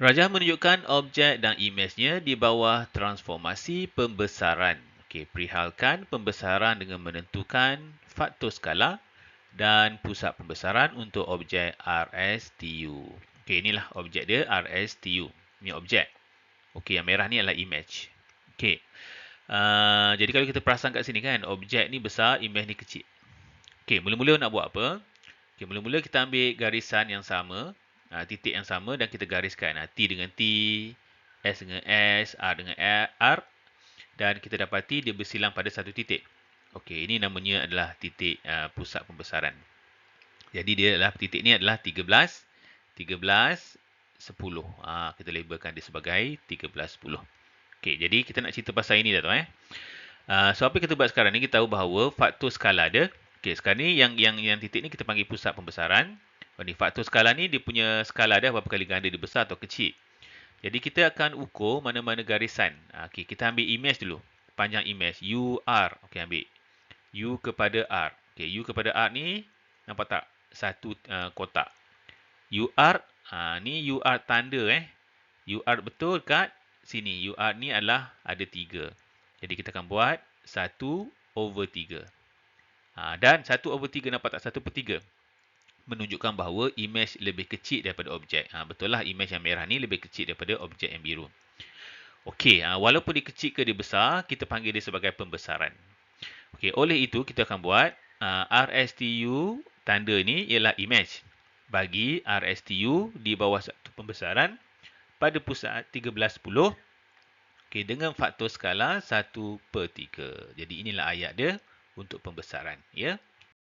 Rajah menunjukkan objek dan imejnya di bawah transformasi pembesaran. Okey, perihalkan pembesaran dengan menentukan faktor skala dan pusat pembesaran untuk objek RSTU. Okey, inilah objek dia RSTU. Ini objek. Okey, yang merah ni adalah image. Okey. Uh, jadi kalau kita perasan kat sini kan, objek ni besar, image ni kecil. Okey, mula-mula nak buat apa? Okey, mula-mula kita ambil garisan yang sama, uh, titik yang sama dan kita gariskan. Uh, T dengan T, S dengan S, R dengan R dan kita dapati dia bersilang pada satu titik. Okey, ini namanya adalah titik uh, pusat pembesaran. Jadi dia adalah titik ni adalah 13 13 10. Ha, kita labelkan dia sebagai 13 10. Okey, jadi kita nak cerita pasal ini dah tu eh. Uh, so apa kita buat sekarang ni kita tahu bahawa faktor skala dia. Okey, sekarang ni yang yang yang titik ni kita panggil pusat pembesaran. Ni faktor skala ni dia punya skala dia berapa kali ganda dia besar atau kecil. Jadi kita akan ukur mana-mana garisan. Okey, kita ambil image dulu. Panjang image UR. Okey, ambil U kepada R. Okey, U kepada R ni nampak tak? Satu uh, kotak. UR, ha, ni UR tanda eh. UR betul kat sini. UR ni adalah ada tiga. Jadi kita akan buat satu over tiga. Ha, dan satu over tiga nampak tak? Satu per tiga. Menunjukkan bahawa image lebih kecil daripada objek. Ha, betul lah image yang merah ni lebih kecil daripada objek yang biru. Okey, ha, walaupun dia kecil ke dia besar, kita panggil dia sebagai pembesaran. Okey, oleh itu kita akan buat uh, RSTU tanda ni ialah image bagi RSTU di bawah satu pembesaran pada pusat 1310 okay, dengan faktor skala 1 per 3. Jadi inilah ayat dia untuk pembesaran. Ya?